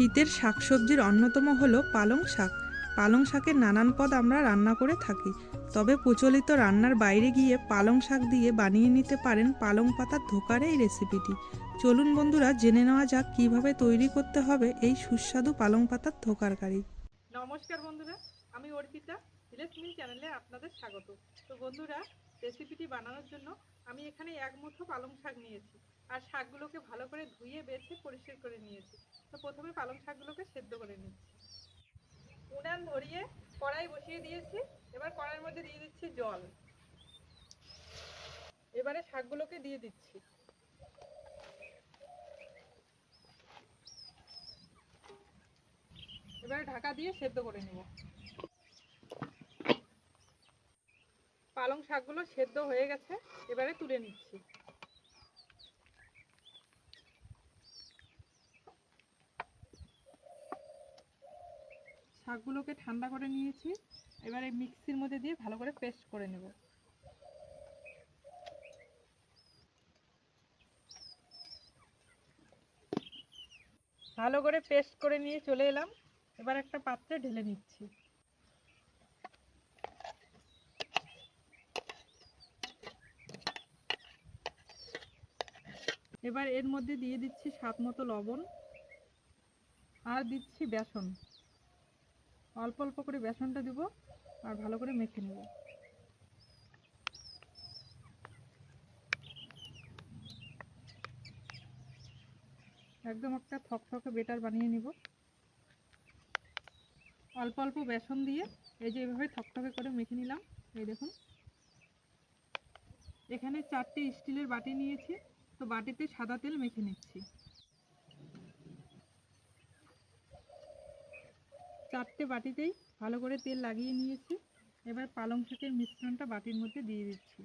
শীতের শাকসবজির অন্যতম হলো পালং শাক। পালং শাকের নানান পদ আমরা রান্না করে থাকি। তবে প্রচলিত রান্নার বাইরে গিয়ে পালং শাক দিয়ে বানিয়ে নিতে পারেন পালং পাতার ধোকার এই রেসিপিটি। চলুন বন্ধুরা, জেনে নেওয়া যাক কীভাবে তৈরি করতে হবে এই সুস্বাদু পালং পাতার ধোকার কারি নমস্কার বন্ধুরা, আমি অর্পিতা ভিলেজ চ্যানেলে আপনাদের স্বাগত। তো বন্ধুরা, রেসিপিটি বানানোর জন্য আমি এখানে এক মুঠো পালং শাক নিয়েছি। আর শাকগুলোকে ভালো করে ধুয়ে, বেছে, পরিষ্কার করে নিয়েছি। তো প্রথমে পালং শাকগুলোকে সেদ্ধ করে নিচ্ছি। উনান ধরিয়ে কড়াই বসিয়ে দিয়েছি, এবার কড়াইয়ের মধ্যে দিয়ে দিচ্ছি জল। এবারে শাকগুলোকে দিয়ে দিচ্ছি। এবারে ঢাকা দিয়ে সেদ্ধ করে নেব। পালং শাকগুলো সেদ্ধ হয়ে গেছে, এবারে তুলে নিচ্ছি। শাকগুলোকে ঠান্ডা করে নিয়েছি। এবারে মিক্সির মধ্যে দিয়ে ভালো করে পেস্ট করে নেব। ভালো করে পেস্ট করে নিয়ে চলে এলাম। এবার একটা পাত্রে ঢেলে নিচ্ছি। এবার এর মধ্যে দিয়ে দিচ্ছি স্বাদ মতো লবণ। আর দিচ্ছি বেসন। অল্প অল্প করে বেসনটা দিব আর ভালো করে মেখে নেব। একদম একটা থকথকে বেটার বানিয়ে নিব। অল্প অল্প বেসন দিয়ে এই যে এভাবে থকথকে করে মেখে নিলাম। এই দেখুন। এখানে চারটে স্টিলের বাটি নিয়েছি। তো বাটিতে সাদা তেল মেখে নিচ্ছি। চারটে বাটিতেই ভালো করে তেল লাগিয়ে নিয়েছি। এবার পালং শাকের মিশ্রণটা বাটির মধ্যে দিয়ে দিচ্ছি।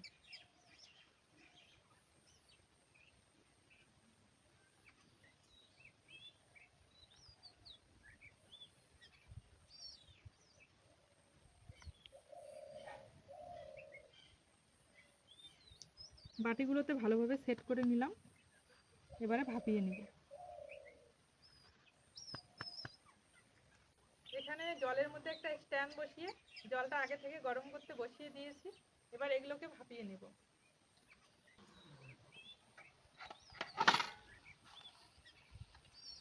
বাটিগুলোতে ভালোভাবে সেট করে নিলাম। এবারে ভাপিয়ে নিব। এখানে জলের মধ্যে একটা স্ট্যান্ড বসিয়ে জলটা আগে থেকে গরম করতে বসিয়ে দিয়েছি। এবার এগুলোকে ভাপিয়ে নেব।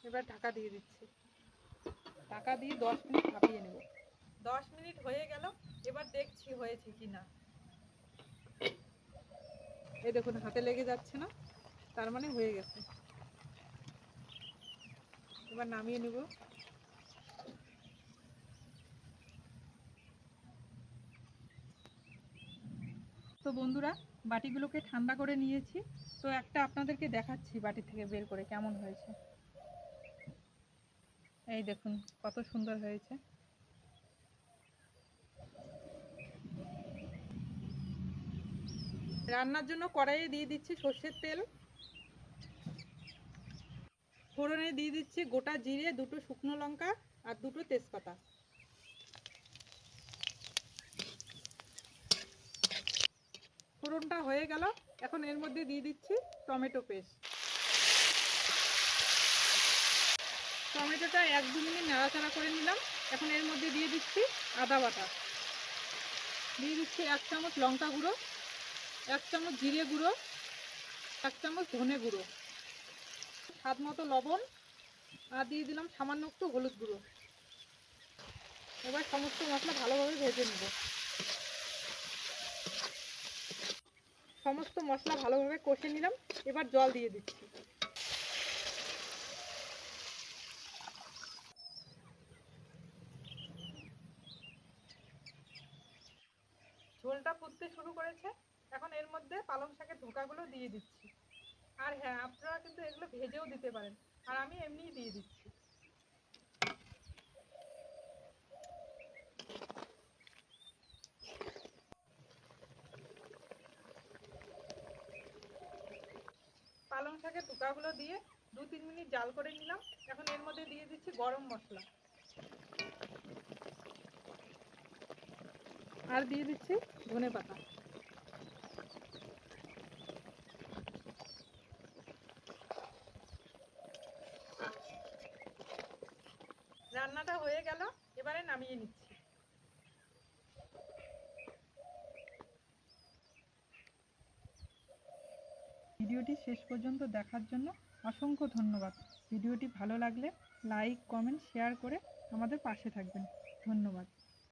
এবার ঢাকা দিয়ে দিচ্ছি। ঢাকা দিয়ে দশ মিনিট ভাপিয়ে নেব। দশ মিনিট হয়ে গেল। এবার দেখছি হয়েছে কি না। এই দেখুন, হাতে লেগে যাচ্ছে না। তার মানে হয়ে গেছে। এবার নামিয়ে নেব। তো বন্ধুরা, বাটিগুলোকে ঠান্ডা করে নিয়েছি। তো একটা আপনাদেরকে দেখাচ্ছি বাটি থেকে বের করে কেমন হয়েছে। এই দেখুন, কত সুন্দর হয়েছে। রান্নার জন্য কড়াইয়ে দিয়ে দিচ্ছি সর্ষের তেল। ফোড়নে দিয়ে দিচ্ছি গোটা জিরে, দুটো শুকনো লঙ্কা আর দুটো তেজপাতা। ফোড়নটা হয়ে গেল। এখন এর মধ্যে দিয়ে দিচ্ছি টমেটো পেস্ট। টমেটোটা এক দু মিনিট নাড়াচাড়া করে নিলাম। এখন এর মধ্যে দিয়ে দিচ্ছি আদা বাটা। দিয়ে দিচ্ছি এক চামচ লঙ্কা গুঁড়ো, এক চামচ জিরে গুঁড়ো, এক চামচ ধনে গুঁড়ো, স্বাদ মতো লবণ, আর দিয়ে দিলাম সামান্য একটু হলুদ গুঁড়ো। এবার সমস্ত মশলা ভালোভাবে ভেজে নেব। সমস্ত মশলা ভালোভাবে কষে নিলাম। এবার জল দিয়ে দিচ্ছি। ঝোলটা ফুটতে শুরু করেছে। এখন এর মধ্যে পালং শাকের ধোকাগুলো দিয়ে দিচ্ছি। আর হ্যাঁ আপনারা কিন্তু এগুলো ভেজেও দিতে পারেন। আর আমি এমনিই দিয়ে দিচ্ছি শাকের ধোকাগুলো দিয়ে দু তিন মিনিট জাল করে নিলাম। এখন এর মধ্যে দিয়ে দিচ্ছি গরম মশলা। আর দিয়ে দিচ্ছি ধনে পাতা। রান্নাটা হয়ে গেল, এবারে নামিয়ে নিচ্ছি। ভিডিওটি শেষ পর্যন্ত দেখার জন্য অসংখ্য ধন্যবাদ। ভিডিওটি ভালো লাগলে লাইক, কমেন্ট, শেয়ার করে আমাদের পাশে থাকবেন। ধন্যবাদ।